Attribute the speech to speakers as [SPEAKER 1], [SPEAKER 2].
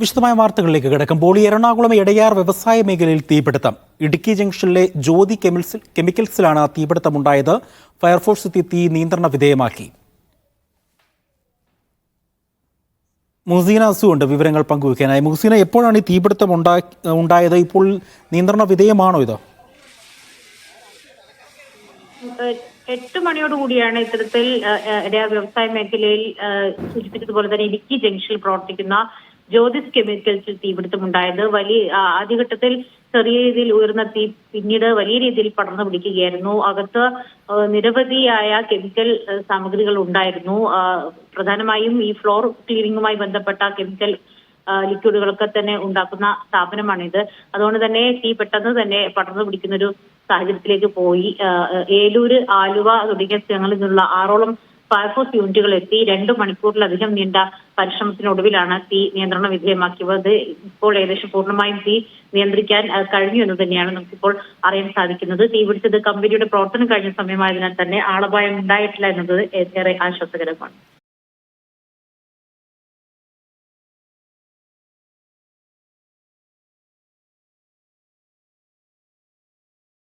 [SPEAKER 1] വിശദമായ വാർത്തകളിലേക്ക് കിടക്കുമ്പോൾ എറണാകുളം എടയാർ വ്യവസായ മേഖലയിൽ തീപിടുത്തം. ഇടുക്കി ജംഗ്ഷനിലെ ജ്യോതി കെമിൽസ് കെമിക്കൽസിലാണ് തീപിടുത്തമുണ്ടായത്. ഫയർഫോഴ്സ് എത്തി തീ നിയന്ത്രണ വിധേയമാക്കി. മുസീന അസു ഉണ്ട് വിവരങ്ങൾ പങ്കുവയ്ക്കാനായി. മുസീന എപ്പോഴാണ് ഈ തീപിടുത്തം ഉണ്ടാ- ഉണ്ടായത്? ഇപ്പോൾ നിയന്ത്രണ വിധേയമാണോ ഇത്?
[SPEAKER 2] എട്ട് മണിയോടുകൂടിയാണ് ഇത്തരത്തിൽ ഇടയാർ വ്യവസായ മേഖലയിൽ സൂചിപ്പിച്ചതുപോലെ തന്നെ ഇടുക്കി ജംഗ്ഷനിൽ പ്രവർത്തിക്കുന്ന ജ്യോതിസ് കെമിക്കൽസിൽ തീപിടുത്തമുണ്ടായത് വലിയ ആദ്യഘട്ടത്തിൽ ചെറിയ രീതിയിൽ ഉയർന്ന തീ പിന്നീട് വലിയ രീതിയിൽ പടർന്നു പിടിക്കുകയായിരുന്നു. അകത്ത് നിരവധിയായ കെമിക്കൽ സാമഗ്രികൾ ഉണ്ടായിരുന്നു. പ്രധാനമായും ഈ ഫ്ലോർ ക്ലീനിങ്ങുമായി ബന്ധപ്പെട്ട കെമിക്കൽ ലിക്വിഡുകളൊക്കെ തന്നെ ഉണ്ടാക്കുന്ന സ്ഥാപനമാണിത്. അതുകൊണ്ട് തന്നെ തീ പെട്ടെന്ന് തന്നെ പടർന്നു പിടിക്കുന്ന ഒരു സാഹചര്യത്തിലേക്ക് പോയി. ഏലൂര് ആലുവ തുടങ്ങിയ സ്ഥലങ്ങളിൽ നിന്നുള്ള ആറോളം ഫയർഫോഴ്സ് യൂണിറ്റുകൾ എത്തി രണ്ടു മണിക്കൂറിലധികം നീണ്ട പരിശ്രമത്തിനൊടുവിലാണ് തീ നിയന്ത്രണ വിധേയമാക്കിയത്. ഇപ്പോൾ ഏകദേശം പൂർണമായും തീ നിയന്ത്രിക്കാൻ കഴിഞ്ഞു എന്ന് തന്നെയാണ് നമുക്കിപ്പോൾ അറിയാൻ സാധിക്കുന്നത്. തീ പിടിച്ചത് കമ്പനിയുടെ പ്രവർത്തനം കഴിഞ്ഞ സമയമായതിനാൽ തന്നെ ആളപായം ഉണ്ടായിട്ടില്ല എന്നത് ഏറെ ആശ്വാസകരമാണ്.